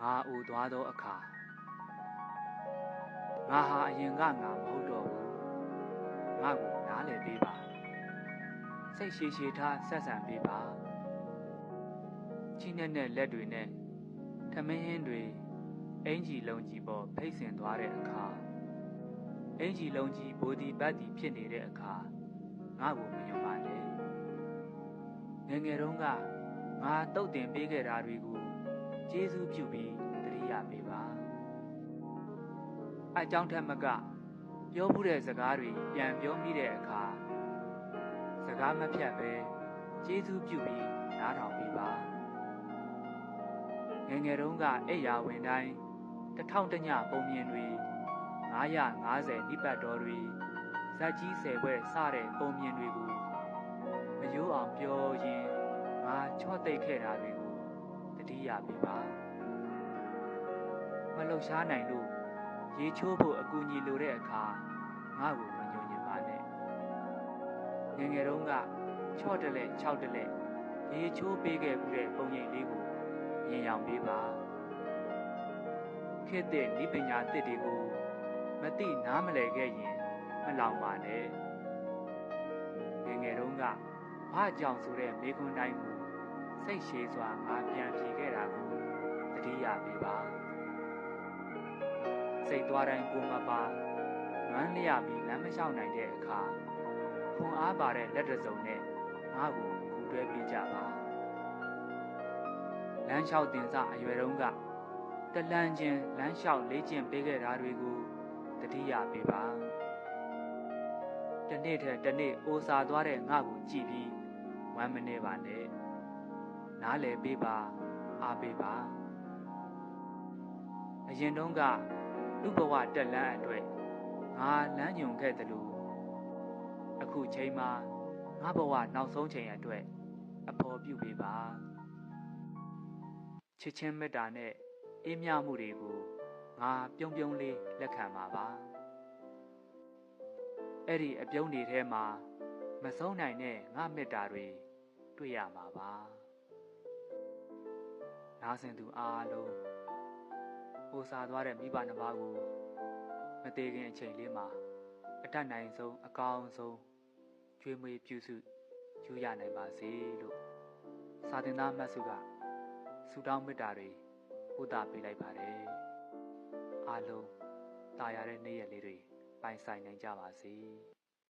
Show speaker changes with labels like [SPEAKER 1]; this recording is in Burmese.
[SPEAKER 1] ငါအိုသွားသောအခါငါဟာအရင်ကငါမဟုတ်တော့ဘူးငါ့ကိုနားလည်ပေးပါစိတ်ရှည်ရှည်ထားဆက်ဆံပေးပါချင်းနဲ့နဲ့လက်တွေနဲ့ထမင်းဟင်းတွေအင်ကြီးလုံးကြီးပေါ်ဖိတ်ဆင်သွားတဲ့အခါအင်ကြီးလုံးကြီးဘိုဒီဘတ်တီဖြစ်နေတဲ့အခါငါ့ကိုမယုံပါနဲ့ငယ်ငယ်တုန်းကငါတုတ်တင်ပေးခဲ့တာတွေကို ကျေးဇူးပြုပြီးတရိယာပေးပါအကြောင်းထက်မက ပြောမှုတဲ့စကားတွေပြန်ပြောမိတဲ့အခါစကားမဖြတ်ပဲကျေးဇူးပြုပြီးနားထောင်ပေးပါငယ်ငယ်တုန်းကအိယာဝင်တိုင်းတထောင်တညပုံမြင်တွေ950နိပတ်တော်တွေဇက်ကြီးဆယ်ဘွဲ့စတဲ့ပုံမြင်တွေကိုမယိုးအောင်ပြောရင်ငါချော့သိပ်ခဲ့တာတွေကို တတိယပေးပါမလှုပ်ရှားနိုင်လို့ရေချိုးဖို့အကူအညီလိုတဲ့အခါငါ့ကိုမညှို့ညင်ပါနဲ့ငယ်ငယ်တုန်းကချော့တလဲ6တလဲရေချိုးပေးခဲ့မှုတဲ့ပုံရိပ်လေးကိုမြင်အောင်ပေးပါခေတ်တဲ့ဤပညာတစ်တွေကိုမသိနားမလည်ခဲ့ရင်မလောင်ပါနဲ့ငယ်ငယ်တုန်းကဘာကြောင့်ဆိုတဲ့မိခွန်းတိုင်းကို စိတ်ရှည်စွာငါပြန်ဖြေခဲ့တာကိုတတိယပေးပါစိတ်သွားတိုင်းကိုမပါနွမ်းလျပြီးလမ်းမလျှောက်နိုင်တဲ့အခါခွန်အားပါတဲ့လက်တစုံနဲ့ငါ့ကိုကူတွဲပေးကြပါလမ်းလျှောက်တင်စအရွယ်တုန်းကတလန်းချင်းလမ်းလျှောက်လေ့ကျင့်ပေးခဲ့တာတွေကိုတတိယပေးပါတနေ့ထက်တနေ့အိုစာသွားတဲ့ငါ့ကိုကြည်ပြီးဝမ်းမနေပါနဲ့ နားလည်ပေးပါအားပေးပါအရင်တုန်းကလူဘဝတက်လန်းအတွက်ငါလမ်းညွန်ခဲ့တယ်လို့အခုချိန်မှာငါဘဝနောက်ဆုံးချိန်အတွက်အဖော်ပြုပေးပါချစ်ချင်းမေတ္တာနဲ့အေးမြမှုတွေကိုငါပြုံးပြုံးလေးလက်ခံပါပါအဲ့ဒီအပြုံးတွေထဲမှာမဆုံးနိုင်တဲ့ငါမေတ္တာတွေတွေ့ရမှာပါ နားဆင်သူအားလုံးပိုစားသွားတဲ့မိဘနှစ်ပါးကိုမသေးခင်အချိန်လေးမှာအတတ်နိုင်ဆုံးအကောင်းဆုံးကျွေးမွေးပြုစုယူရနိုင်ပါစေလို့စာသင်သားမတ်စုကဆုတောင်းမေတ္တာတွေပို့တာပေးလိုက်ပါတယ်အားလုံးတာယာတဲ့နေ့ရက်လေးတွေပိုင်ဆိုင်နိုင်ကြပါစေ။